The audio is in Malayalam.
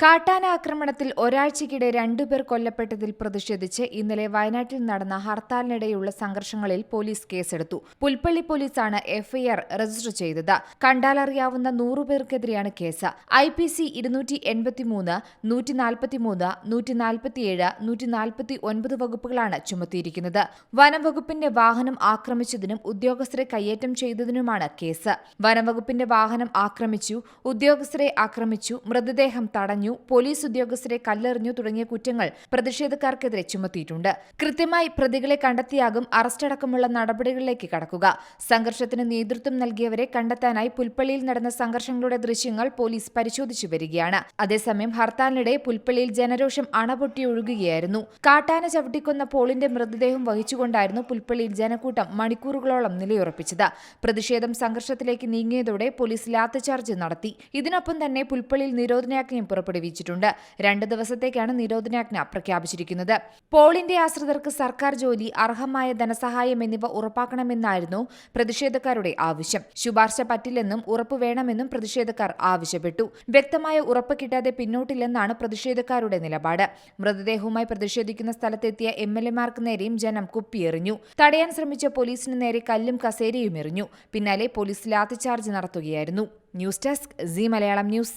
കാട്ടാന ആക്രമണത്തിൽ ഒരാഴ്ചയ്ക്കിടെ രണ്ടുപേർ കൊല്ലപ്പെട്ടതിൽ പ്രതിഷേധിച്ച് ഇന്നലെ വയനാട്ടിൽ നടന്ന ഹർത്താലിനിടെയുള്ള സംഘർഷങ്ങളിൽ പോലീസ് കേസെടുത്തു. പുൽപ്പള്ളി പോലീസാണ് എഫ്ഐആർ രജിസ്റ്റർ ചെയ്തത്. കണ്ടാലറിയാവുന്ന നൂറുപേർക്കെതിരെയാണ് കേസ്. ഐ പി സി ഇരുന്നൂറ്റി എൺപത്തിമൂന്ന് നൂറ്റി നാൽപ്പത്തിമൂന്ന് നൂറ്റി നാൽപ്പത്തിയേഴ് നൂറ്റി നാൽപ്പത്തി ഒൻപത് വകുപ്പുകളാണ് ചുമത്തിയിരിക്കുന്നത്. വനംവകുപ്പിന്റെ വാഹനം ആക്രമിച്ചതിനും ഉദ്യോഗസ്ഥരെ കയ്യേറ്റം ചെയ്തതിനുമാണ് കേസ്. വനംവകുപ്പിന്റെ വാഹനം ആക്രമിച്ചു ഉദ്യോഗസ്ഥരെ ആക്രമിച്ചു മൃതദേഹം തടഞ്ഞു. പോലീസ് ഉദ്യോഗസ്ഥരെ കല്ലെറിഞ്ഞു തുടങ്ങിയ കുറ്റങ്ങൾ പ്രതിഷേധക്കാർക്കെതിരെ ചുമത്തിയിട്ടുണ്ട്. കൃത്യമായി പ്രതികളെ കണ്ടെത്തിയാകും അറസ്റ്റ് അടക്കമുള്ള നടപടികളിലേക്ക് കടക്കുക. സംഘർഷത്തിന് നേതൃത്വം നൽകിയവരെ കണ്ടെത്താനായി പുൽപ്പള്ളിയിൽ നടന്ന സംഘർഷങ്ങളുടെ ദൃശ്യങ്ങൾ പോലീസ് പരിശോധിച്ചു വരികയാണ്. അതേസമയം ഹർത്താലിനിടെ പുൽപ്പള്ളിയിൽ ജനരോഷം അണപൊട്ടി ഒഴുകുകയായിരുന്നു. കാട്ടാന ചവിട്ടിക്കൊന്ന പോളിന്റെ മൃതദേഹം വഹിച്ചുകൊണ്ടായിരുന്നു പുൽപ്പള്ളിയിൽ ജനക്കൂട്ടം മണിക്കൂറുകളോളം നിലയുറപ്പിച്ചത്. പ്രതിഷേധം സംഘർഷത്തിലേക്ക് നീങ്ങിയതോടെ പോലീസ് ലാത്തിചാർജ് നടത്തി. ഇതിനൊപ്പം തന്നെ പുൽപ്പള്ളിയിൽ നിരോധനാജ്ഞയും പുറപ്പെടുവിച്ചിട്ടുണ്ട് രണ്ട് ദിവസത്തേക്കാണ് നിരോധനാജ്ഞ പ്രഖ്യാപിച്ചിരിക്കുന്നത്. പോളിന്റെ ആശ്രിതർക്ക് സർക്കാർ ജോലി അർഹമായ ധനസഹായം എന്നിവ ഉറപ്പാക്കണമെന്നായിരുന്നു പ്രതിഷേധക്കാരുടെ ആവശ്യം. ശുപാർശ പറ്റില്ലെന്നും ഉറപ്പ് വേണമെന്നും പ്രതിഷേധക്കാർ ആവശ്യപ്പെട്ടു. വ്യക്തമായ ഉറപ്പ് കിട്ടാതെ പിന്നോട്ടില്ലെന്നാണ് പ്രതിഷേധക്കാരുടെ നിലപാട്. മൃതദേഹവുമായി പ്രതിഷേധിക്കുന്ന സ്ഥലത്തെത്തിയ എം എൽ എമാർക്ക് നേരെയും ജനം കുപ്പിയെറിഞ്ഞു. തടയാൻ ശ്രമിച്ച പോലീസിന് നേരെ കല്ലും കസേരയും എറിഞ്ഞു പിന്നാലെ പോലീസ് ലാത്തിചാർജ് നടത്തുകയായിരുന്നു. News desk C Malayalam news.